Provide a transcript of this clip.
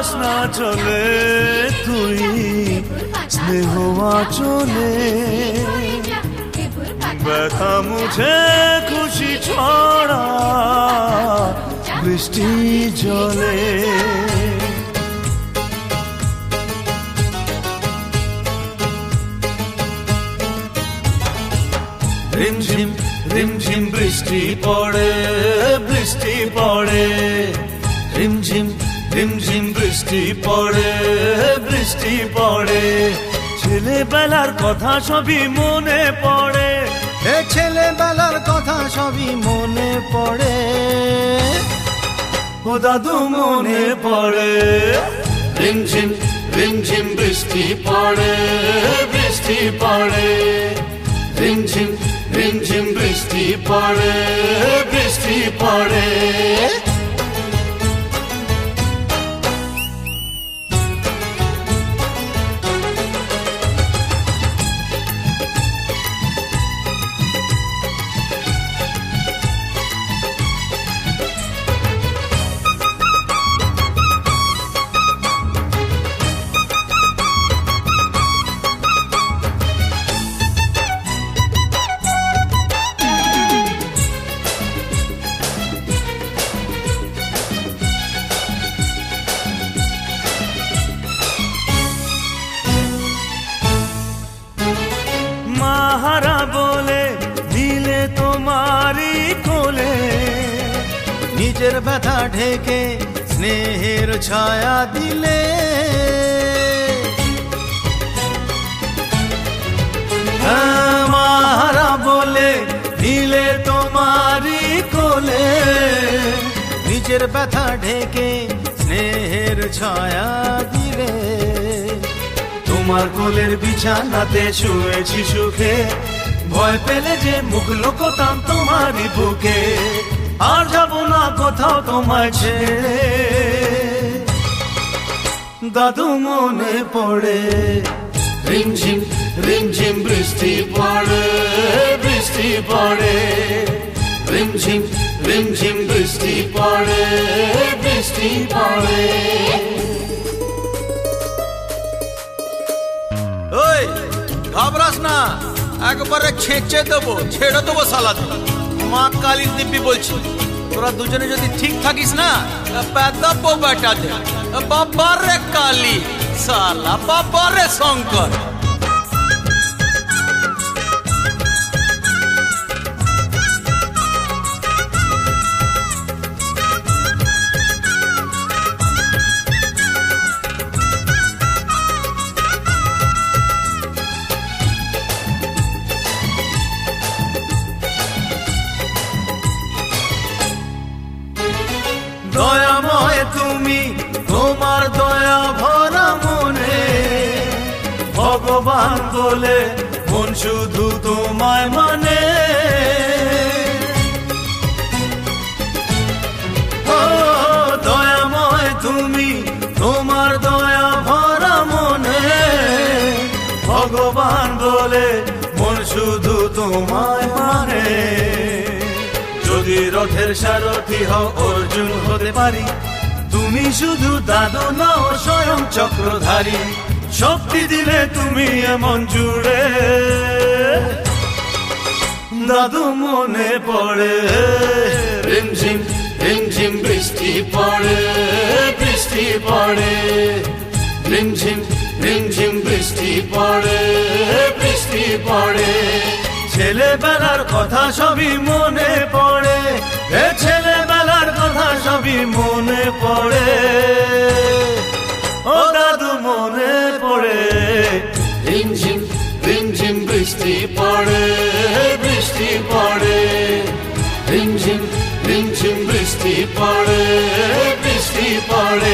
যাস না চলে তুই স্নেহ চলে। ব্যথা মুছে, খুশি ছড়া, বৃষ্টি জলে। রিমঝিম রিমঝিম বৃষ্টি পড়ে বৃষ্টি পড়ে। রিমঝিম রিমঝিম বৃষ্টি পড়ে বৃষ্টি পড়ে। ছেলেবেলার কথা সবই মনে পড়ে। এ ছেলেবেলার কথা সবই মনে পড়ে। ও দাদু মনে পড়ে। রিমঝিম রিমঝিম বৃষ্টি পড়ে বৃষ্টি পড়ে। রিমঝিম রিমঝিম বৃষ্টি পড়ে বৃষ্টি পড়ে। নিজের ব্যথা ঢেকে স্নেহের ছায়া দিলে। হ্যাঁ, মাহারা বলে দিলে তোমারই কোলে। নিজের ব্যথা ঢেকে স্নেহের ছায়া দিলে। তোমার কোলের বিছানাতে শুয়েছি সুখে। ভয় পেলে যে মুখ লোকতাম তোমারই বুকে। আর যাব না কোথাও তোমায় ছেড়ে। দাদু মনে পড়ে রিমঝিম রিমঝিম বৃষ্টি পড়ে বৃষ্টি পড়ে। রিমঝিম রিমঝিম বৃষ্টি পড়ে বৃষ্টি পড়ে। ওই, ঘাবড়াস না, একবারে ছেঁচে দেবো, ছেড়ে দেবো সালাদ। মা কালীর দিব্যি বলছি, তোরা দুজনে যদি ঠিক থাকিস না পেদাবো বেটা দে। বাবার রে কালী, সালা বাবার রে শঙ্কর। ভগবান বলে মন শুধু তোমায় মানে। ও দয়াময় তুমি, তোমার দয়া ভরা মনে। ভগবান বলে, মন শুধু তোমায় মানে। যদি রথের সারথি হও, অর্জুন হতে পারি। তুমি শুধু দাদু নও, স্বয়ং চক্রধারী। শক্তি দিলে তুমি এমন জুড়ে। দাদু মনে পড়ে। রিমঝিম রিমঝিম বৃষ্টি পড়ে বৃষ্টি পড়ে। রিমঝিম রিমঝিম বৃষ্টি পড়ে বৃষ্টি পড়ে। ছেলেবেলার কথা সবই মনে পড়ে